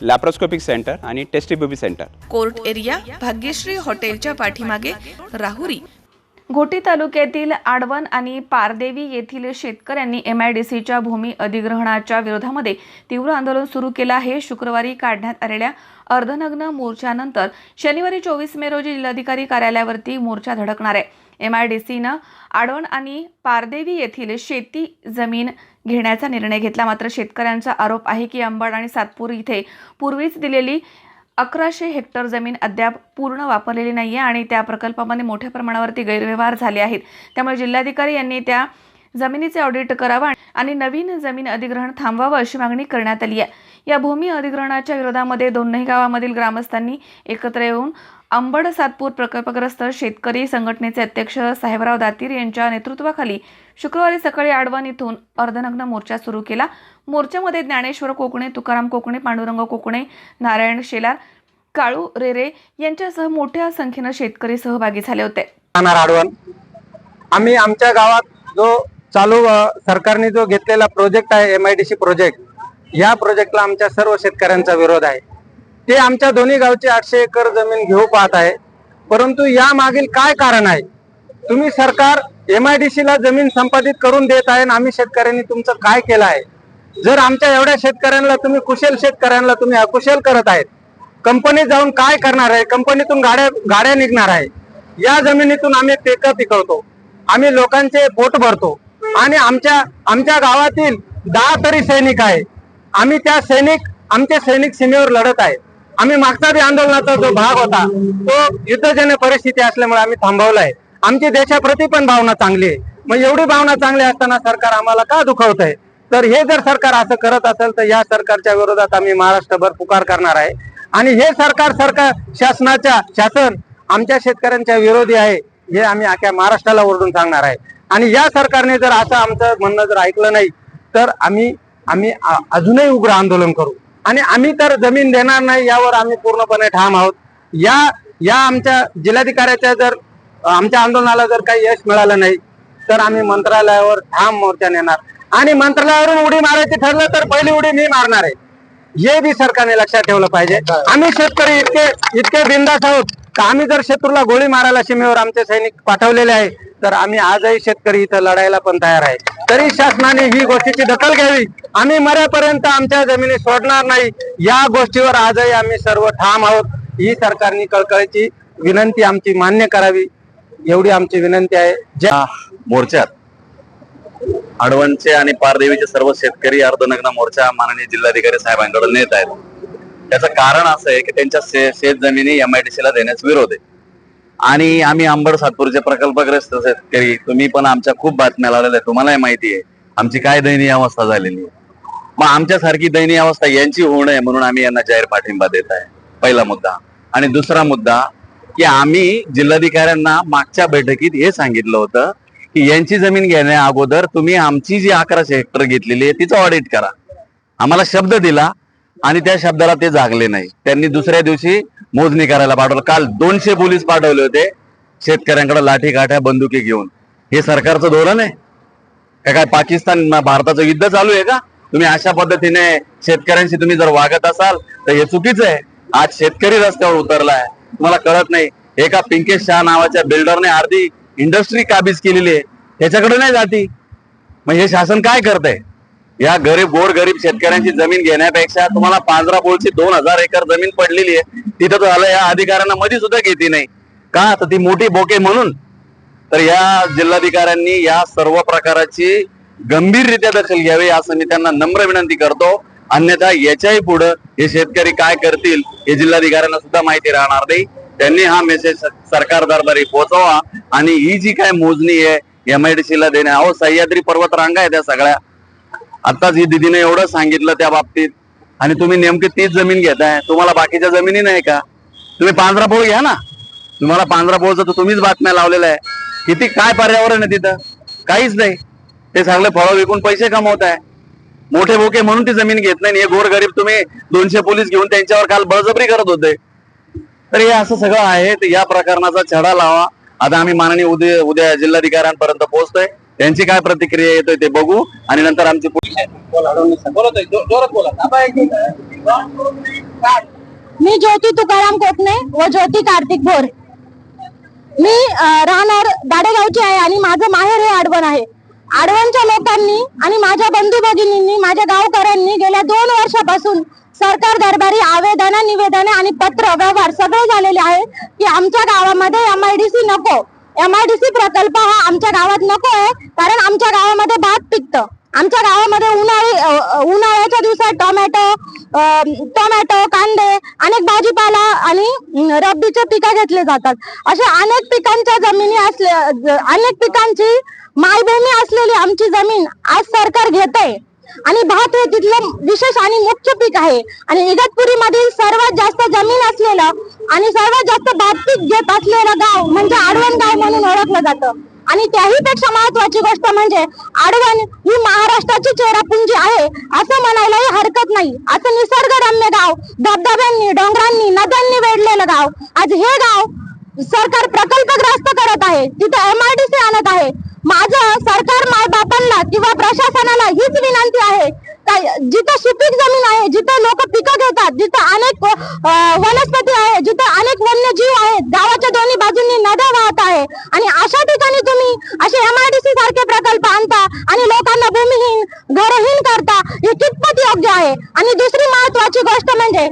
Laparoscopic centre आणि test tube baby centre. Court area Bhagyashree हॉटेलच्या पाठीमागे राहुरी. घोटी तालुक्यातील आडवण आणि पारदेवी येथील शेतकऱ्यांनी एम आय डी सीच्या भूमी अधिग्रहणाच्या विरोधामध्ये तीव्र आंदोलन सुरू केलं आहे. शुक्रवारी काढण्यात आलेल्या अर्धनग्न मोर्चानंतर शनिवारी चोवीस मे रोजी जिल्हाधिकारी कार्यालयावरती मोर्चा धडकणार आहे. एम आय डी सीनं आडवण आणि पारदेवी येथील शेती जमीन घेण्याचा निर्णय घेतला. मात्र शेतकऱ्यांचा आरोप आहे की अंबड आणि सातपूर इथे पूर्वीच दिलेली अकराशे हेक्टर जमीन अद्याप पूर्ण वापरलेली नाही आहे आणि त्या प्रकल्पामध्ये मोठ्या प्रमाणावरती गैरव्यवहार झाले आहेत. त्यामुळे जिल्हाधिकारी यांनी त्या जमिनीचे ऑडिट करावं आणि नवीन जमीन अधिग्रहण थांबवावं अशी मागणी करण्यात आली आहे. या भूमी अधिग्रहणाच्या विरोधामध्ये दोन्ही गावामधील ग्रामस्थांनी एकत्र येऊन अंबड सातपूर प्रकल्पग्रस्त शेतकरी संघटनेचे अध्यक्ष साहेबराव दातीर यांच्या नेतृत्वाखाली शुक्रवारी सकाळी आडवण इथून अर्धनग्न मोर्चा सुरू केला. मोर्चामध्ये ज्ञानेश्वर कोकणे तुकाराम कोकणे पांडुरंग कोकणे नारायण शेलार काळू रेरे यांच्यासह मोठ्या संख्येनं शेतकरी सहभागी झाले होते. आडवण. आम्ही आमच्या गावात जो चालू सरकारने जो घेतलेला प्रोजेक्ट आहे M I D C project या प्रोजेक्टला आमच्या सर्व शेतकऱ्यांचा विरोध आहे. ते आमच्या दोन्ही गावची आठशे एकर जमीन घेऊ पाहत आहे. परंतु या मागील काय कारण आहे? तुम्ही सरकार एम आय डी सी ला जमीन संपादित करून देत आहे आणि आम्ही शेतकऱ्यांनी तुमचं काय केलं आहे? जर आमच्या एवढ्या शेतकऱ्यांना तुम्ही कुशल शेतकऱ्यांना तुम्ही अकुशल करत आहेत कंपनीत जाऊन काय करणार आहे? कंपनीतून गाड्या गाड्या निघणार आहे. या जमिनीतून आम्ही पिकं पिकवतो. आम्ही लोकांचे पोट भरतो. आणि आमच्या आमच्या गावातील दहा तरी सैनिक आहे. आम्ही त्या सैनिक आमचे सैनिक सीमेवर लढत आहे. आम्ही मागचा बी आंदोलनाचा जो भाग होता तो युद्धजन्य परिस्थिती असल्यामुळे आम्ही थांबवलाय. आमची देशाप्रती पण भावना चांगली आहे. मग एवढी भावना चांगली असताना सरकार आम्हाला का दुखवत आहे तर हे जर सरकार असं करत असेल तर या सरकारच्या विरोधात आम्ही महाराष्ट्रभर पुकार करणार आहे. आणि हे सरकार सरकार शासनाच्या शासन आमच्या शेतकऱ्यांच्या विरोधी आहे हे आम्ही अख्या महाराष्ट्राला ओरडून सांगणार आहे. आणि या सरकारने जर असं आमचं म्हणणं जर ऐकलं नाही तर आम्ही आम्ही अजूनही उग्र आंदोलन करू. आणि आम्ही तर जमीन देणार नाही यावर आम्ही पूर्णपणे ठाम आहोत. या या आमच्या जिल्हाधिकाऱ्याच्या जर आमच्या आंदोलनाला जर काही यश मिळालं नाही तर आम्ही मंत्रालयावर ठाम मोर्चा नेणार आणि मंत्रालयावरून उडी मारायची ठरलं तर पहिली उडी मी मारणार आहे. हे बी सरकारने लक्षात ठेवलं पाहिजे. आम्ही शेतकरी इतके इतके बिंदास आहोत. तर आम्ही जर शत्रूला गोळी मारायला सीमेवर आमचे सैनिक पाठवलेले आहे तर आम्ही आजही शेतकरी इथं लढायला पण तयार आहे. तरी शासनाने ही गोष्टीची दखल घ्यावी. आम्ही मरेपर्यंत आमच्या जमिनी सोडणार नाही. या गोष्टीवर आजही आम्ही सर्व ठाम आहोत. ही सरकारने कळकळीची विनंती आमची मान्य करावी. एवढी आमची विनंती आहे. ज्या मोर्चात अडवणचे आणि पारदेवीचे सर्व शेतकरी अर्धनग्न मोर्चा माननीय जिल्हाधिकारी साहेबांकडे नेत आहेत. त्याचं कारण असं आहे की त्यांच्या शे- शेत जमिनी एम आय डी ला देण्यास विरोध आहे. आणि आम्ही अंबड सातपूरचे प्रकल्पग्रस्त शेतकरी तुम्ही पण आमच्या खूप बातम्या लावलेल्या आहेत तुम्हालाही माहिती आहे. आमची काय दयनीय अवस्था झालेली आहे. मग आमच्यासारखी दयनीय अवस्था यांची होऊ नये म्हणून आम्ही यांना जाहीर पाठिंबा देत आहे. पहिला मुद्दा. आणि दुसरा मुद्दा की आम्ही जिल्हाधिकाऱ्यांना मागच्या बैठकीत हे सांगितलं होतं की यांची जमीन घेण्या अगोदर तुम्ही आमची जी अकराशे हेक्टर घेतलेली आहे तिचं ऑडिट करा. आम्हाला शब्द दिला आणि त्या शब्दाला ते जागले नाही. त्यांनी दुसऱ्या दिवशी मोजणी करायला पाठवलं. काल दोनशे पोलीस पाठवले होते शेतकऱ्यांकडे लाठी काठ्या बंदुकी घेऊन. हे सरकारचं धोरण आहे? का काय पाकिस्तान भारताचं युद्ध चालू आहे का? तुम्ही अशा पद्धतीने शेतकऱ्यांशी तुम्ही जर वागत असाल तर हे चुकीचं आहे. आज शेतकरी रस्त्यावर उतरलाय. तुम्हाला कळत नाही. एका पिंकेश शहा नावाच्या बिल्डरने अर्धी इंडस्ट्री काबीज केलेली आहे. त्याच्याकडे नाही जाती. मग हे शासन काय करतंय? या गरीब गोर गरीब शेतकऱ्यांची जमीन घेण्यापेक्षा तुम्हाला पांजरा बोळची दोन हजार एकर जमीन पडलेली आहे. तिथं झालं या अधिकाऱ्यांना मध्ये सुद्धा घेते नाही. का? तर ती मोठी बोके म्हणून. तर या जिल्हाधिकाऱ्यांनी या सर्व प्रकाराची गंभीररित्या दखल घ्यावी असं मी त्यांना नम्र विनंती करतो. अन्यथा याच्याही पुढे हे शेतकरी काय करतील हे जिल्हाधिकाऱ्यांना सुद्धा माहिती राहणार नाही. त्यांनी हा मेसेज सरकार दरबारी पोहोचवा. आणि ही जी काय मोजणी आहे एमआयडीसी ला देणे अहो सह्याद्री पर्वत रांगा आहे त्या सगळ्या. आताच ही दिदीने एवढं सांगितलं त्या बाबतीत. आणि तुम्ही नेमकी तीच जमीन घेताय. तुम्हाला बाकीच्या जमिनी नाही का? तुम्ही पांढरा पोळ घ्या ना. तुम्हाला पांढरा पोळचं तर तुम्हीच बातम्या लावलेल्या आहे. किती काय पर्यावरण आहे तिथं? काहीच नाही. ते सगळे फळं विकून पैसे कमवत आहे मोठे भोके म्हणून ती जमीन घेत नाही. हे गोर गरीब तुम्ही दोनशे पोलीस घेऊन त्यांच्यावर काल बळजबरी करत होते. तर हे असं सगळं आहे. या प्रकरणाचा छडा लावा. आता आम्ही माननीय उद्या उद्या जिल्हाधिकाऱ्यांपर्यंत पोहोचतोय. त्यांची काय प्रतिक्रिया येतोय ते बघू आणि नंतर आमची मी ज्योती तुकाराम कोकणे व ज्योती कार्तिक भोर. मी राहणार दाडेगावची आहे आणि माझं माहेर हे आडवण आहे. आडवणच्या लोकांनी आणि माझ्या बंधू भगिनींनी माझ्या गावकऱ्यांनी गेल्या दोन वर्षापासून सरकार दरबारी आवेदन निवेदन आणि पत्र व्यवहार सगळे झालेले आहे की आमच्या गावामध्ये एमआयडीसी नको. एमआयडीसी प्रकल्प हा आमच्या गावात नको आहे कारण आमच्या गावामध्ये भात पिकतं. आमच्या गावामध्ये उन्हाळी उन्हाळ्याच्या दिवसात टोमॅटो टोमॅटो कांदे अनेक भाजीपाला आणि रब्बीचे पिकं घेतले जातात. अशा अनेक पिकांच्या जमिनी असल्या अनेक पिकांची मायभूमी असलेली आमची जमीन आज सरकार घेत आहे आणि भात हे तिथलं विशेष आणि मुख्य पीक आहे. आणि इगतपुरी मधील सर्वात जास्त जमीन असलेलं आणि सर्वात जास्त भात पीक घेत असलेलं गाव म्हणजे आडवण गाव म्हणून ओळखलं जातं. आणि त्याही पेक्षा महत्वाची गोष्ट म्हणजे आडवण ही महाराष्ट्राची चेहरापुंजी आहे असं म्हणायलाही हरकत नाही. असं निसर्गरम्य गाव धबधब्यांनी डोंगरांनी नद्यांनी वेढलेलं गाव. आज हे गाव सरकार प्रकल्पग्रस्त करत आहे. तिथे एमआयडीसी आणत आहे. माझं सरकार माय बापांना किंवा प्रशासनाला हीच विनंती आहे. जिथं सुपीक जमीन आहे जिथं लोक पिकं घेतात जिथं अनेक वनस्पती आहे जिथं अनेक वन्यजीव आहेत गावाच्या दोन्ही बाजूंनी नद्या वाहत आहे. आणि अशा ठिकाणी तुम्ही असे एमआयडीसी सारखे प्रकल्प आणता आणि लोकांना भूमिहीन घरहीन करता हे कितपत योग्य आहे? आणि दुसरी महत्वाची गोष्ट म्हणजे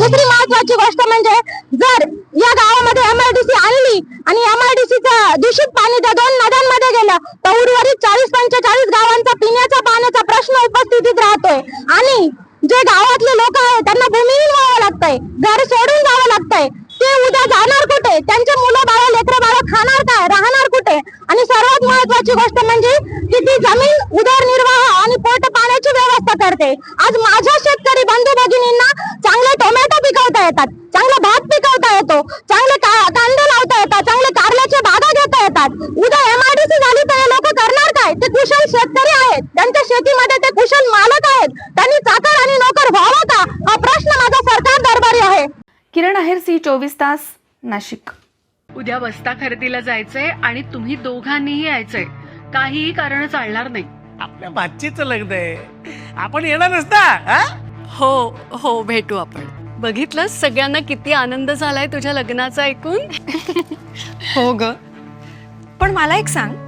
दुसरी महत्वाची गोष्ट म्हणजे जर या गावामध्ये एमआयडीसी आणली आणि एमआयडीसीचा दूषित पाणी त्या दोन नद्यांमध्ये गेलं. तर उर्वरित चाळीस पंचेचाळीस गावांचा पिण्याच्या पाण्याचा प्रश्न उपस्थितीत राहतोय. आणि जे गावातले लोक आहेत त्यांना भूमिहीन व्हावं लागतंय. घर सोडून जावं लागतंय. ते उद्या जाणार कुठे? त्यांचे मुलं बाळ लेकर बाळ खाणार काय? राहणार कुठे? आणि सर्वात महत्वाची गोष्ट म्हणजे की ती जमीन उदरनिर्वाह आणि पोट पाण्याची व्यवस्था करते. आज माझ्या कुशल शेतकरी आहेत. त्यांच्या शेतीमध्ये ते कुशल मालक आहेत. त्यांनी चाकर आणि नोकर व्हावं का? हा प्रश्न माझा सरकार दरबारी आहे. किरण आहेर सी चोवीस तास नाशिक. उद्या बस्ता खरेदीला जायचंय आणि तुम्ही दोघांनीही यायचंय. काहीही कारण चालणार नाही. आपल्या भाचीचं लग्न आहे. आपण येणार नसता हा? हो हो भेटू आपण. बघितलं सगळ्यांना किती आनंद झालाय तुझ्या लग्नाचा ऐकून? हो ग. पण मला एक सांग.